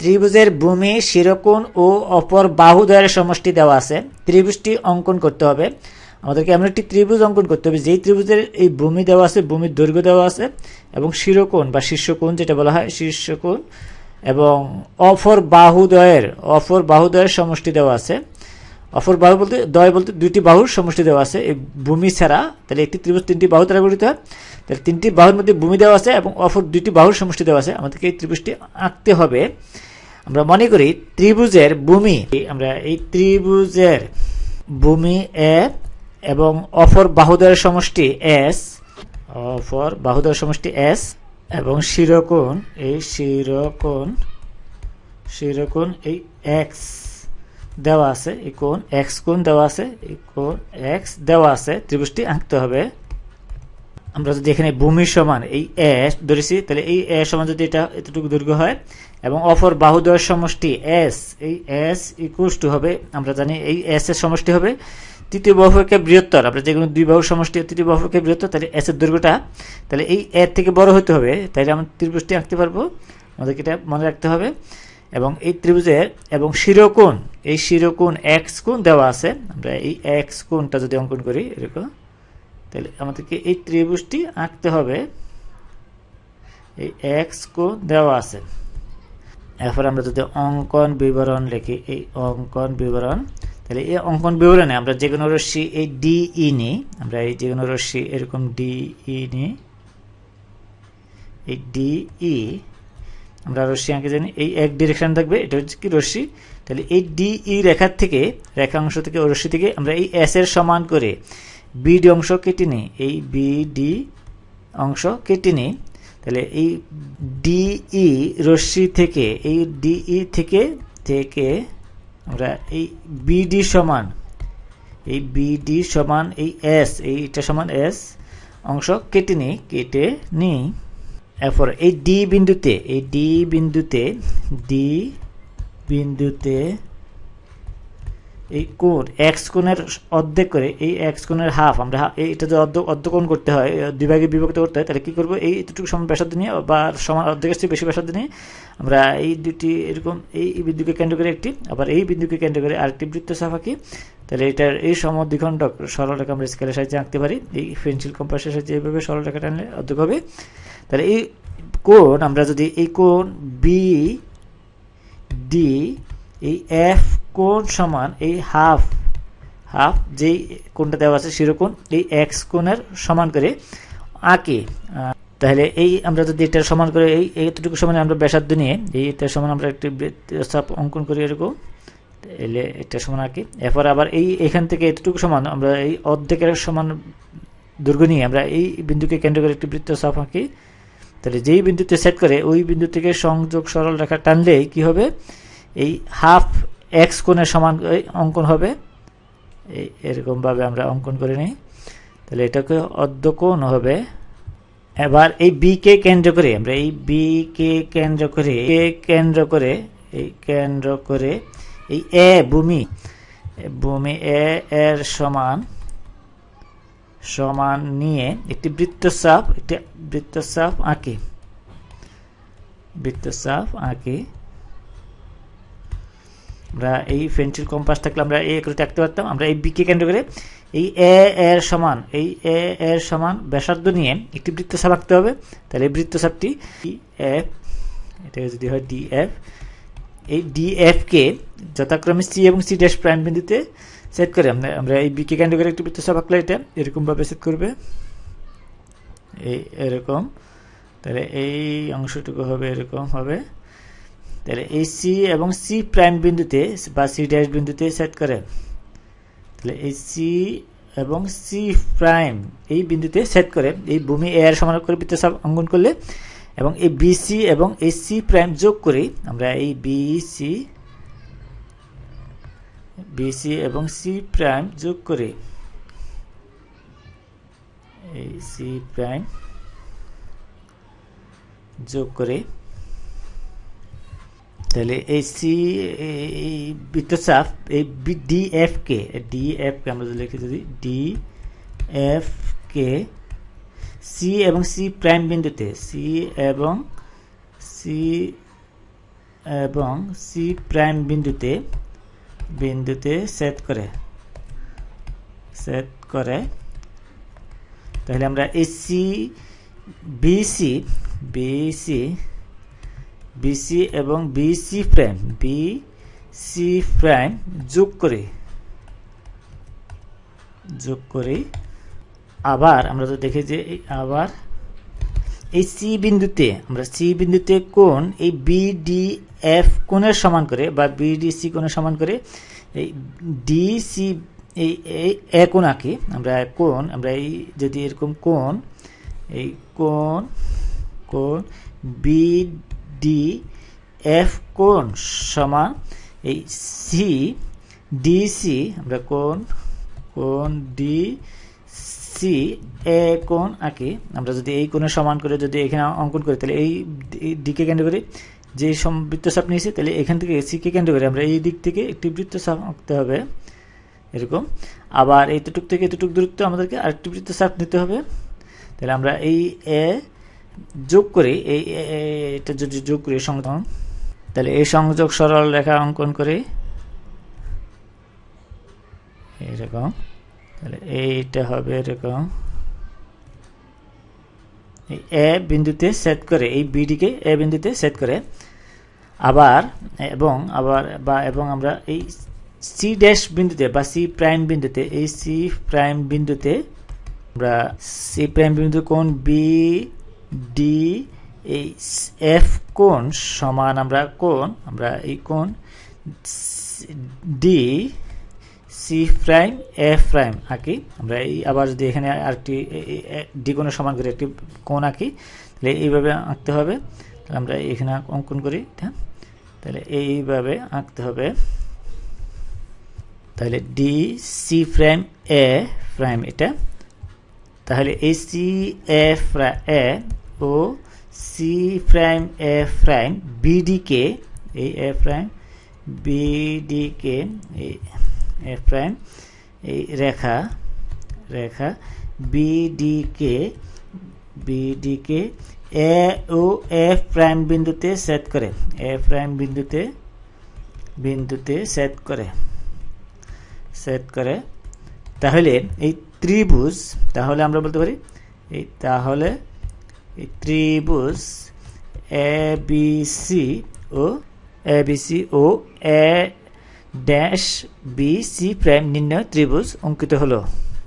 ত্রিভুজের ভূমি, শিরোকোণ ও অপর বাহুদ্বয়ের সমষ্টি দেওয়া আছে। ত্রিভুজটি অঙ্কন করতে হবে। আমাদেরকে এমন একটি ত্রিভুজ অঙ্কন করতে হবে, যেই ত্রিভুজের এই ভূমি দেওয়া আছে, ভূমির দৈর্ঘ্য দেওয়া আছে, এবং শিরোকোণ বা শীর্ষকোণ যেটা বলা হয়, শীর্ষকোণ এবং অফর বাহুদয়ের অফর বাহুদয়ের সমষ্টি দেওয়া আছে। অপর বাহু বলতে, দয় বলতে দুইটি বাহুর সমষ্টি দেওয়া আছে। এই ভূমি ছাড়া তাহলে একটি ত্রিভুজ, তিনটি বাহু দ্বারা গঠিত হয়। তাহলে তিনটি বাহুর মধ্যে ভূমি দেওয়া আছে এবং অপর দুইটি বাহুর সমষ্টি দেওয়া আছে। আমাদেরকে এই ত্রিভুজটি আঁকতে হবে। আমরা মনে করি ত্রিভুজের ভূমি, আমরা এই ত্রিভুজের ভূমি এ এবং অপর বাহুদের সমষ্টি এস অপর বাহুদের সমষ্টি এস এবং শিরোকোণ, এই শিরোকোণ শিরোকোণ এই এক্স। দেওয়া আছে, এই কোণ এক্স কোণ দেওয়া আছে, এই কোণ এক্স দেওয়া আছে, ত্রিভুজটি আঁকতে হবে। আমরা যদি এখানে ভূমি সমান, এই এস ধরেছি, তাহলে এই এ সমান যদি এটা এতটুকু দৈর্ঘ্য হয়, এবং অপর বাহুদ্বয়ের সমষ্টি এস এই এস ইকুয়ালস টু হবে, আমরা জানি এই এস এর সমষ্টি হবে, তৃতীয় বাহুকে বৃহত্তর, আমরা যে কোনো দুই বাহুর সমষ্টি তৃতীয় বাহুকে বৃহত্তর, তাহলে এস এর দৈর্ঘ্যটা, তাহলে এই এর থেকে বড় হতে হবে, তাহলে আমরা ত্রিভুজটি আঁকতে পারব, আমাদেরকে এটা মনে রাখতে হবে। এবং এই ত্রিভুজের এবং শিরোকোণ, এই শিরোকোণ এক্স কোণ দেওয়া আছে। আমরা এই এক্স কোণটা যদি অঙ্কন করি, এরকম, তাহলে আমাদেরকে এই ত্রিভুজটি আঁকতে হবে। এই এক্স কোণ দেওয়া আছে। এরপর আমরা যদি অঙ্কন বিবরণ লিখি, এই অঙ্কন বিবরণ, তাহলে এই অঙ্কন বিবরণে আমরা যে কোনো রশ্মি এই ডিই নিই। আমরা এই যে কোনো রশ্মি এরকম ডিই নিই। এই ডিই আমরা রশ্মি আঁকে জানি, এই এক ডিরেকশন থাকবে, এটা হচ্ছে কি রশ্মি? তাহলে এই ডিই রেখার থেকে রেখা অংশ থেকে রশ্মি থেকে আমরা এই এস এর সমান করে বিডি অংশ কেটে নিই। এই বিডি অংশ কেটে নিই। তাহলে এই ডিই রশ্মি থেকে, এই ডিই থেকে থেকে আমরা এই বিডি সমান, এই বিডি সমান এই এস এইটা সমান এস অংশ কেটে নিই কেটে নিই। এরপর এই ডি বিন্দুতে, এই ডি বিন্দুতে ডি বিন্দুতে এই কোণ এক্স কোণের অর্ধেক করে এই এক্স কোণের হাফ আমরা হা- এই এটা যদি অর্ধ, অর্ধকোণ করতে হয় দুই ভাগে বিভক্ত করতে হয়, তাহলে কী করব? এই এতটুকু সমান ব্যাসার্ধ নিয়ে বা সমান অর্ধেকের চেয়ে বেশি ব্যাসার্ধ নিয়ে আমরা এই দুটি এরকম এই বিন্দুকে কেন্দ্র করে একটি, আবার এই বিন্দুকে কেন্দ্র করে আরেকটি বৃত্ত আঁকি তাহলে এটার এই সমদ্বিখণ্ডক সরলরেখা আমরা স্কেলের সাহায্যে আঁকতে পারি। এই পেন্সিল কম্পাসের সাহায্যে এইভাবে সরলরেখা টানলে অর্ধেক হবে। তাহলে এই কোণ আমরা যদি এই কোণ বি ডি এই এফ কোণ সমান এই হাফ হাফ যেই কোণটা দেওয়া আছে সেরকম এই এক্স কোণের সমান করে আঁকি। তাহলে এই আমরা যদি এটার সমান করে এই এতটুকু সমান আমরা ব্যাসার্ধ নিয়ে, এই এটার সমান আমরা একটি অঙ্কন করি এরকম। এলে এটা সমান আঁকি এরপর আবার এই, এখান থেকে এতটুকু সমান, আমরা এই অর্ধেকের সমান দৈর্ঘ্য নিয়ে আমরা এই বিন্দুকে কেন্দ্র করে একটি বৃত্ত চাপ আঁকি। তাহলে যেই বিন্দুতে সেট করে, ওই বিন্দু থেকে সংযোগ সরল রেখা টানলে কি হবে? এই হাফ এক্স কোণের সমান অঙ্কন হবে। এই এরকমভাবে আমরা অঙ্কন করে নিই। তাহলে এটাকে অর্ধকোণ হবে। এবার এই বি কে কেন্দ্র করে, আমরা এই বি কে কেন্দ্র করে কে কেন্দ্র করে, এই কেন্দ্র করে এই এ ভূমি ভূমি এ এর সমান সমান নিয়ে একটি বৃত্তচাপ একটি বৃত্তচাপ আঁকি। বৃত্তচাপ আঁকি। আমরা এই পেন্সিল কম্পাস থাকলে আমরা এ করে আঁকতে পারতাম। আমরা এই বিকে কেন্দ্র করে এই এ এর সমান, এই এ এর সমান ব্যাসার্ধ নিয়ে একটি বৃত্তচাপ আঁকতে হবে। তাহলে এই বৃত্তচাপটি ডি এফ এটা যদি হয় ডি এফ এই ডি এফকে যথাক্রমে সি এবং সি ড্যাশ প্রাইম বিন্দুতে সেট করে। আমরা আমরা এই বিকে কেন্দ্র করে একটি বৃত্তচাপ আঁকলে এটা এরকমভাবে সেট করবে। এই এরকম। তাহলে এই অংশটুকু হবে এরকম হবে। তাহলে এই সি এবং সি প্রাইম বিন্দুতে বা সি ড্যাশ বিন্দুতে সেট করে। তাহলে এই সি এবং সি প্রাইম এই বিন্দুতে সেট করে। এই ভূমি এ এর সমান করে বৃত্তচাপ অঙ্কন করলে এবং এই বিসি এবং এই সি প্রাইম যোগ করে আমরা এই বিসি বিসি এবং সি প্রাইম যোগ করে এই সি প্রাইম যোগ করে তাহলে এই সি এই বৃত্তচাপ, এই ডি এফ কে ডি এফ কে আমরা লিখি, যদি ডি এফ কে সি এবং সি প্রাইম বিন্দুতে সি এবং সি এবং সি প্রাইম বিন্দুতে বিন্দুতে সেট করে সেট করে। তাহলে আমরা এই সি বিসি বিসি বিসি এবং BC prime B C prime যোগ করি যোগ করি। আবার আমরা তো দেখি যে আবার এই সি বিন্দুতে, আমরা সি বিন্দুতে কোন এই বিডি এফ কোণের সমান করে বা বিডিসি কোণের সমান করে এই ডিসি এই এই এ কোণ আঁকি। আমরা কোণ, আমরা এই যদি এরকম কোণ, এই কোণ কোণ বিডি এফ কোণ সমান এই সি ডিসি আমরা কোণ কোণ ডি সি, এ কোণ আঁকি আমরা যদি এই কোণের সমান করে যদি এখানে অঙ্কন করি, তাহলে এই দিকে কেন্দ্র করে যে বৃত্তচাপ নিয়েছি, তাহলে এখান থেকে সিকে কেন্দ্র করে আমরা এই দিক থেকে একটি বৃত্তচাপ আঁকতে হবে। এরকম। আবার এইটুক থেকে এতটুক দূরত্ব আমাদেরকে আরেকটি বৃত্তচাপ নিতে হবে। তাহলে আমরা এই এ যোগ করি, এই এটা যদি যোগ করি সংযোগ তাহলে এই সংযোগ সরল রেখা অঙ্কন করি, এরকম। তাহলে এইটা হবে এরকম। এই এ বিন্দুতে সেট করে, এই বিডিকে এ বিন্দুতে সেট করে। আবার, এবং আবার, বা এবং আমরা এই সি ড্যাশ বিন্দুতে বা সি প্রাইম বিন্দুতে, এই সি প্রাইম বিন্দুতে আমরা সি প্রাইম বিন্দু কোণ বি ডি এই এফ কোণ সমান আমরা কোণ, আমরা এই কোণ D C prime F prime আঁকি। আমরা এই আবার যদি এখানে আরেকটি কোণের সমান করে একটি কোণ আঁকি, তাহলে এইভাবে আঁকতে হবে। তাহলে আমরা এখানে অঙ্কন করি হ্যাঁ? তাহলে এইভাবে আঁকতে হবে। তাহলে D C prime, A prime এটা। তাহলে এই সি, এ এ ও সি প্রাইম, এ প্রাইম বিডিকে এই এ প্রাইম বিডিকে এই এ প্রাইম এই রেখা রেখা বিডিকে বিডিকে এ ও এফ প্রাইম বিন্দুতে সেট করে। এ প্রাইম বিন্দুতে বিন্দুতে সেট করে। সেট করে। তাহলে এই ত্রিভুজ, তাহলে আমরা বলতে পারি, এই তাহলে এই ত্রিভুজ এ বি সি ও A B C O A dash B C prime নির্ণয় ত্রিভুজ অঙ্কিত হলো।